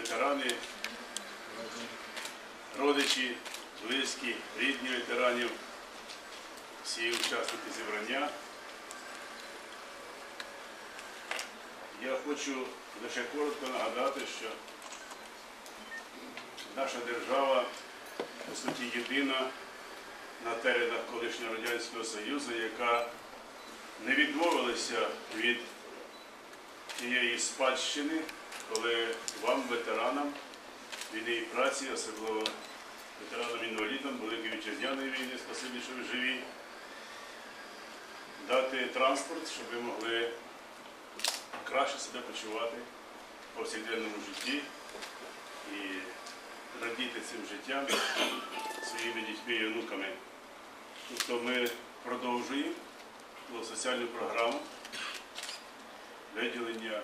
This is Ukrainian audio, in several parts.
ветерани, родичі, близькі, рідні ветеранів, всі учасники зібрання. Я хочу лише коротко нагадати, що наша держава, по суті, єдина на теренах колишнього Радянського Союзу, яка не відмовилася від тієї спадщини, коли вам, ветеранам війни і праці, особливо ветеранам-інвалідам Великої вітчизняної війни, спасибі, що ви живі, дати транспорт, щоб ви могли краще себе почувати в повсякденному житті і радіти цим життям своїми дітьми і онуками. Тобто ми продовжуємо соціальну програму виділення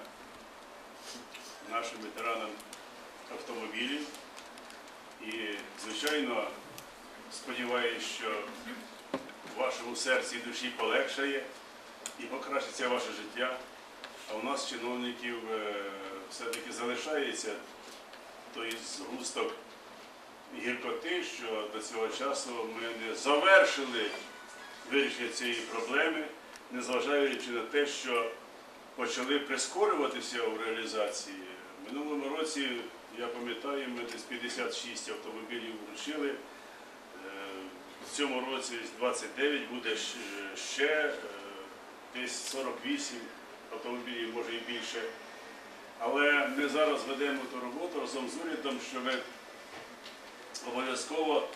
нашим ветеранам автомобілів. І, звичайно, сподіваюся, що в вашому серці і душі полегшає і покращиться ваше життя. А у нас, чиновників, е, все-таки залишається той згусток гіркоти, що до цього часу ми не завершили вирішення цієї проблеми, незважаючи на те, що почали прискорюватися у реалізації. Минулому році, я пам'ятаю, ми десь 56 автомобілів вручили. Е, В цьому році 29 буде ще е, десь 48 автомобілів, може і більше. Але ми зараз ведемо ту роботу разом з урядом, щоб обов'язково,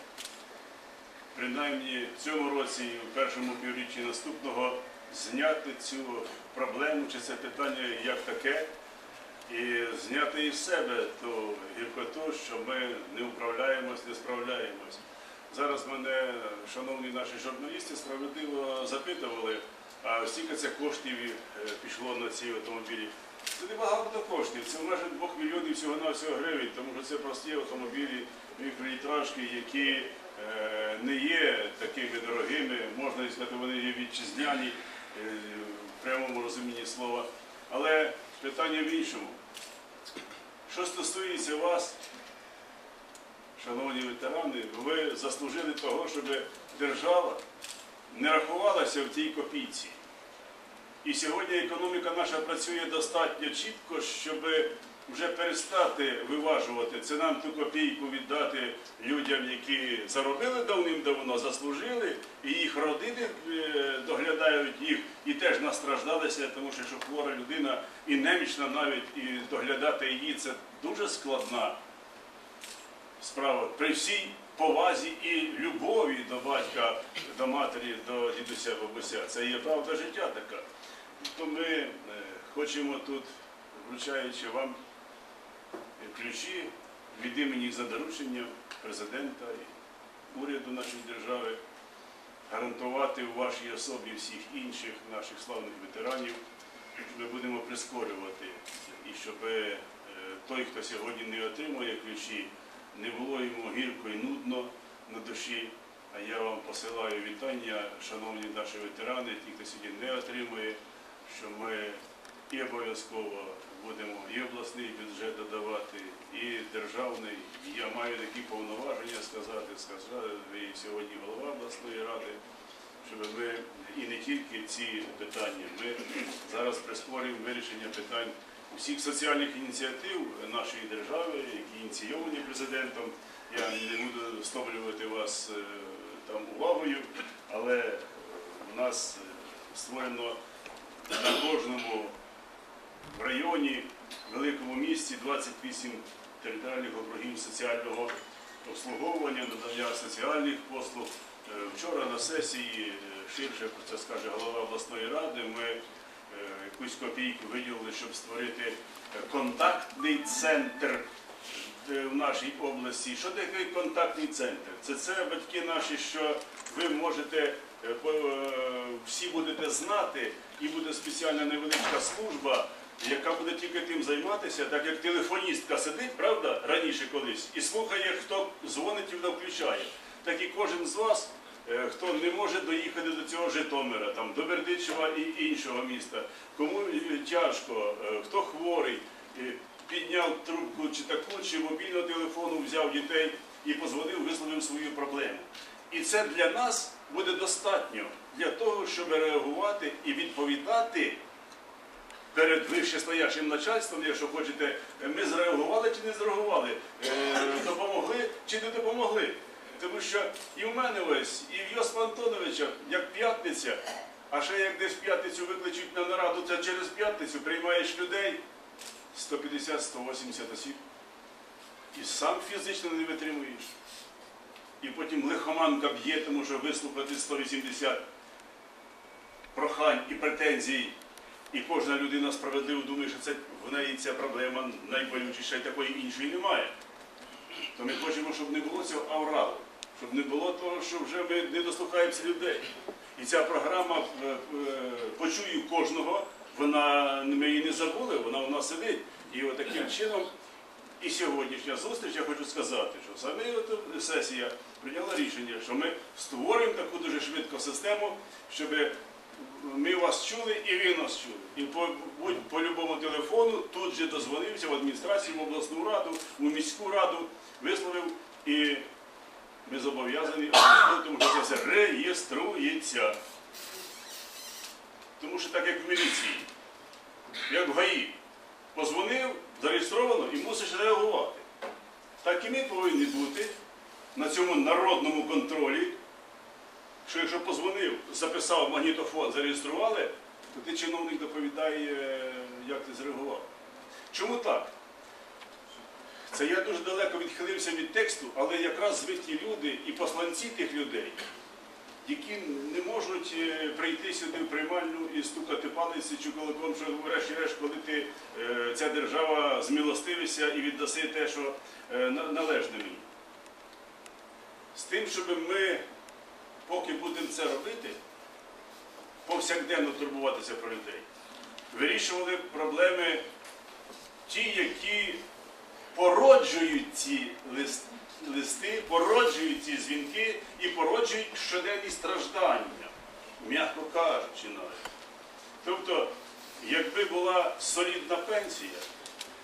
принаймні в цьому році і в першому півріччі наступного, зняти цю проблему чи це питання як таке, і зняти із себе ту гіркоту, що ми не управляємось, не справляємось. Зараз мене, шановні наші журналісти, справедливо запитували, а скільки це коштів е, пішло на ці автомобілі. Це не багато коштів, це майже 2 мільйонів всього на всього гривень, тому що це прості автомобілі, мікролітражки, які е, не є такими дорогими, можна сказати, вони є вітчизняні е, в прямому розумінні слова. Але питання в іншому. Що стосується вас, шановні ветерани, ви заслужили того, щоб держава не рахувалася в тій копійці. І сьогодні економіка наша працює достатньо чітко, щоб вже перестати виважувати. Це нам ту копійку віддати людям, які заробили давним-давно, заслужили, і їх родини е, доглядають їх і теж настраждалися, тому що якщо хвора людина і немічна навіть, і доглядати її це дуже складна справа. При всій повазі і любові до батька, до матері, до дідуся, бабуся. Це є правда життя така. То ми е, хочемо тут, вручаючи вам ключі від імені за дорученням президента і уряду нашої держави, гарантувати у вашій особі всіх інших наших славних ветеранів, ми будемо прискорювати і щоб е, той, хто сьогодні не отримує ключі, не було йому гірко і нудно на душі. А я вам посилаю вітання, шановні наші ветерани, ті, хто сьогодні не отримує, що ми і обов'язково будемо і обласний бюджет додавати, і державний. Я маю такі повноваження сказати, сказав і сьогодні голова обласної ради, щоб ми і не тільки ці питання, ми зараз прискорюємо вирішення питань усіх соціальних ініціатив нашої держави, які ініційовані президентом. Я не буду стомлювати вас е, там увагою, але у нас е, створено на кожному в районі, великому місті 28 територіальних округів соціального обслуговування, надання соціальних послуг. Е, Вчора на сесії е, ширше про це скаже голова обласної ради. Ми е, якусь копійку виділили, щоб створити контактний центр в нашій області. Що таке контактний центр? Це це батьки наші, що ви можете всі будете знати, і буде спеціальна невеличка служба, яка буде тільки тим займатися, так як телефоністка сидить, правда, раніше колись, і слухає, хто дзвонить і хто включає. Так і кожен з вас, е, хто не може доїхати до цього Житомира, там, до Бердичева і іншого міста, кому е, тяжко, е, хто хворий, підняв трубку чи таку, чи мобільного телефону, взяв дітей і позвонив, висловив свою проблему. І це для нас буде достатньо для того, щоб реагувати і відповідати перед вищестоячим начальством, якщо хочете, ми зреагували чи не зреагували, е, допомогли чи не допомогли. Тому що і в мене ось, і в Йосипа Антоновича, як п'ятниця, а ще як десь п'ятницю викличуть на нараду, це через п'ятницю приймаєш людей 150-180 осіб. І сам фізично не витримуєш. І потім лихоманка б'є, тому що вислухати 180 прохань і претензій, і кожна людина справедливо думає, що це в неї ця проблема найболючіша і такої іншої немає. То ми хочемо, щоб не було цього авралу, щоб не було того, що вже ми не дослухаємося людей. І ця програма е, е, почую кожного, вона ми її не забули, вона у нас сидить. І от таким чином, і сьогоднішня зустріч, я хочу сказати, що саме сесія прийняла рішення, що ми створюємо таку дуже швидку систему, щоб ми вас чули і ви нас чули. І по, по любому телефону тут же дозвонився в адміністрацію, в обласну раду, в міську раду, висловив і ми зобов'язані, тому що це все реєструється. Тому що так як в міліції, як в ГАІ, позвонив, зареєстровано і мусиш реагувати. Так і ми повинні бути на цьому народному контролі, що якщо позвонив, записав магнітофон, зареєстрували, то ти чиновник доповідає, е, як ти зреагував. Чому так? Це я дуже далеко відхилився від тексту, але якраз звиті люди і посланці тих людей, які не можуть е, прийти сюди в приймальню і стукати палиці чи кулаком, що врешті-решт, коли ти, е, ця держава змилостивися і віддаси те, що належне мені. З тим, щоб ми, поки будемо це робити, повсякденно турбуватися про людей, вирішували проблеми ті, які породжують ці лист- листи, породжують ці дзвінки і породжують щоденні страждання, м'яко кажучи навіть. Тобто, якби була солідна пенсія,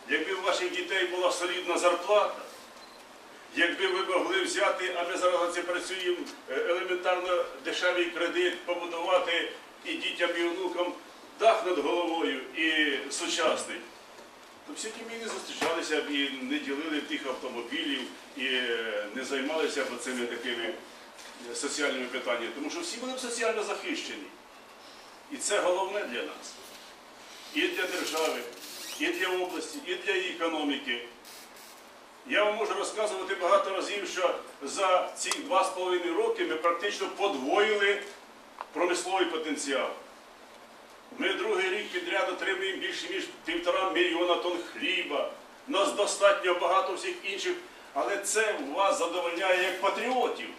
якби у ваших дітей була солідна зарплата, якби ви могли взяти, а ми зараз це працюємо, е, елементарно дешевий кредит, побудувати і дітям, і онукам дах над головою і сучасний, то всі ті ми не зустрічалися б і не ділили тих автомобілів, і е, не займалися б цими такими е, соціальними питаннями, тому що всі були б соціально захищені. І це головне для нас. І для держави, і для області, і для економіки. Я вам можу розказувати багато разів, що за ці два з половиною роки ми практично подвоїли промисловий потенціал. Ми другий рік підряд отримуємо більше ніж півтора мільйона тонн хліба. Нас достатньо багато всіх інших, але це вас задовольняє як патріотів.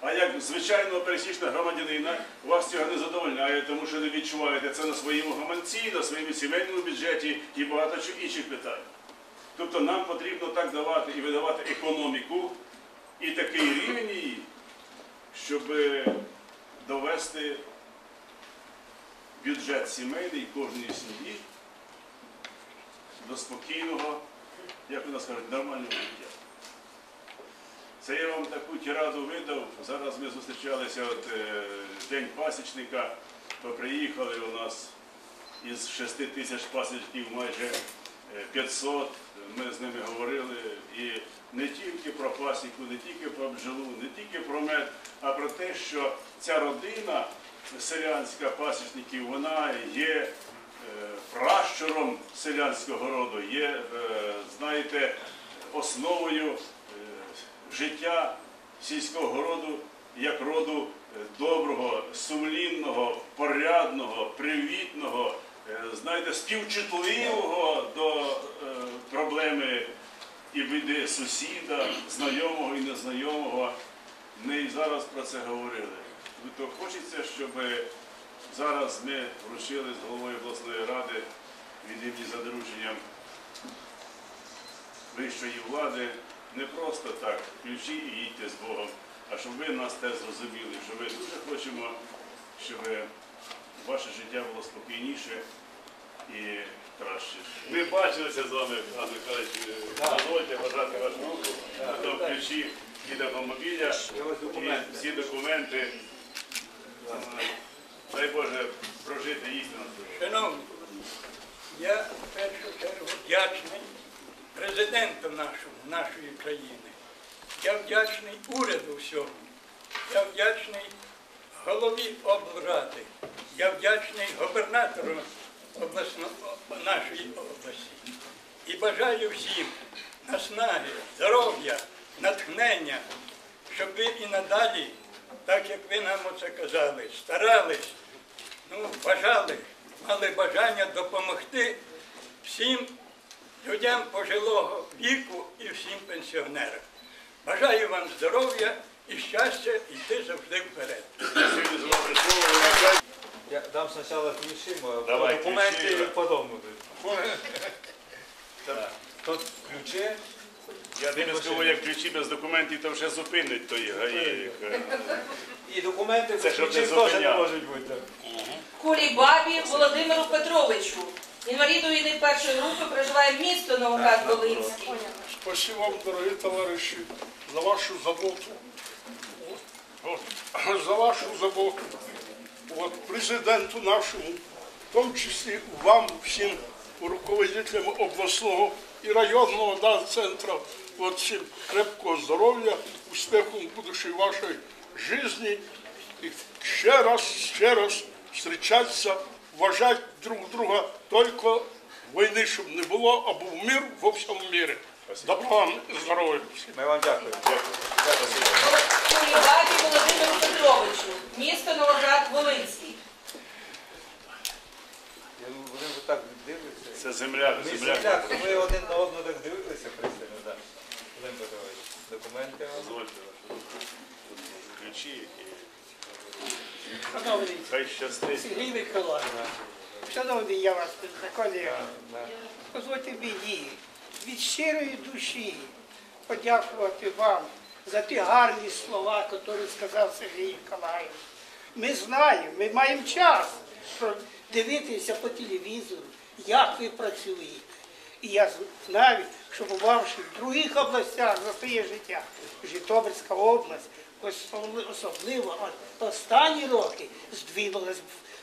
А як звичайного пересічного громадянина вас цього не задовольняє, тому що не відчуваєте це на своєму гаманці, на своєму сімейному бюджеті і багато інших питань. Тобто нам потрібно так давати і видавати економіку і такий рівень її, щоб довести бюджет сімейний кожної сім'ї до спокійного, як у нас кажуть, нормального життя. Це я вам таку тираду видав. Зараз ми зустрічалися от, е, День пасічника, то приїхали у нас із 6 тисяч пасічників майже е, 500. Ми з ними говорили і не тільки про пасіку, не тільки про бджолу, не тільки про мед, а про те, що ця родина селянська пасічників, вона є е, пращуром селянського роду, є, е, знаєте, основою е, життя сільського роду як роду доброго, сумлінного, порядного, привітного, знаєте, співчутливого до е, проблеми і біди сусіда, знайомого і незнайомого. Ми і зараз про це говорили. То хочеться, щоб зараз ми вручили з головою обласної ради від імені за дорученням вищої влади не просто так ключі і їдьте з Богом, а щоб ви нас теж зрозуміли, що ми дуже хочемо, щоб ваше життя було спокійніше і краще. Ми бачилися з вами, Пан Михайлович, е, дозвольте бажати вашу руку, до ключі і до автомобіля, і всі документи. Е, Дай Боже прожити істину. Шановні, я в першу чергу вдячний президенту нашому, нашої країни. Я вдячний уряду всьому. Я вдячний голові облради. Я вдячний губернатору обласного, нашої області. І бажаю всім наснаги, здоров'я, натхнення, щоб ви і надалі, так як ви нам оце казали, старались, ну, бажали, мали бажання допомогти всім людям пожилого віку і всім пенсіонерам. Бажаю вам здоров'я і щастя йти завжди вперед. Я дам спочатку ключі, а документи потім будуть. Тут ключі. Я тобі скажу, як ключі без документів, то вже зупинить той гаї. І документи без ключів теж не можуть бути. Кулібабі Володимиру Петровичу. Інваліду війни першої групи проживає місто Новоград Волинський. Спасибо вам, дорогие товарищи, за вашу заботу Вот. За вашу заботу. Вот, президенту нашему, в том числе вам всем руководителям областного и районного да, центра, вот всем крепкого здоровья, успехов в будущей вашей жизни. И ще раз, ще раз встречаться, уважать друг друга, только войны, чтобы не было, а був мир во всем мире. Добра вам і здоров'я. всім. Ми вам дякуємо. Кулібабі Володимиру Петровичу. Місто Новоград Волинський. Я думаю, Вони вже так дивляться. Це земля, Ми земля. земляк, ми один на одного так дивилися пристально, так. Володимир Петрович, документи вам. Дозвольте вашу. Ключі, які. Шановний Хай щастить. Сергій Миколаївич, шановний я вас колега, Да. дозвольте мені від щирої душі подякувати вам за ті гарні слова, які сказав Сергій Миколаївич. Ми знаємо, ми маємо час дивитися по телевізору, як ви працюєте. І я знаю, що бувавши в других областях за своє життя, Житомирська область, особливо останні роки здвинулась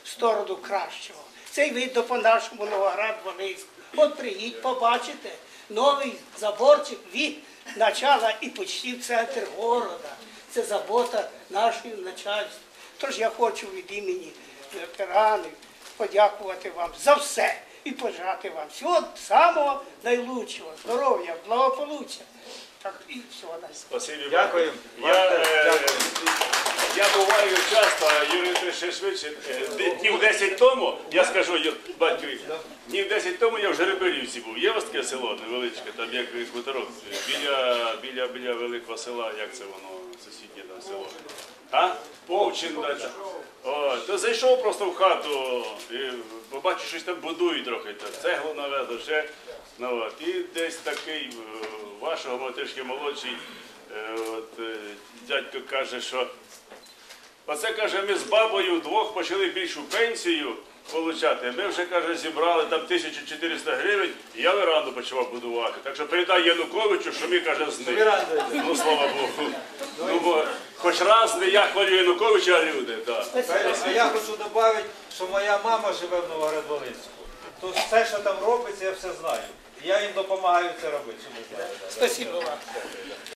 в сторону кращого. Це й видно по нашому Новоград Волинську. От приїдь, побачите новий заборчик від начала і почти в центр города. Це забота нашої начальства. Тож я хочу від імені ветеранів подякувати вам за все і пожати вам всього самого найлучшого, здоров'я, благополуччя. Так і всього найкращого. Я, теж е, дякуємо. Я буваю часто, а Юрій ще швидше. Е, Днів 10 тому, я скажу, батькові, днів 10 тому я в Жеребелівці був. Є у вас таке село невеличке, там як хуторок, біля, біля, біля великого села, як це воно, сусіднє там село. А? Овчин. О, то зайшов просто в хату і побачив, щось там будують трохи. Та цеглу навезли, ще. Ну, от. І десь такий е, вашого трішки молодший е, от, е, дядько каже, що оце каже, ми з бабою вдвох почали більшу пенсію получати. Ми вже каже, зібрали там 1400 гривень, і я веранду почав будувати. Так що передай Януковичу, що ми каже з ним. Ну, слава Богу. Ну, бо хоч раз не я хвалю Януковича, а люди. так. А я хочу додати, що моя мама живе в Новоград-Волинську. То все, що там робиться, я все знаю. Я їм допомагаю це робити. Спасибо вам.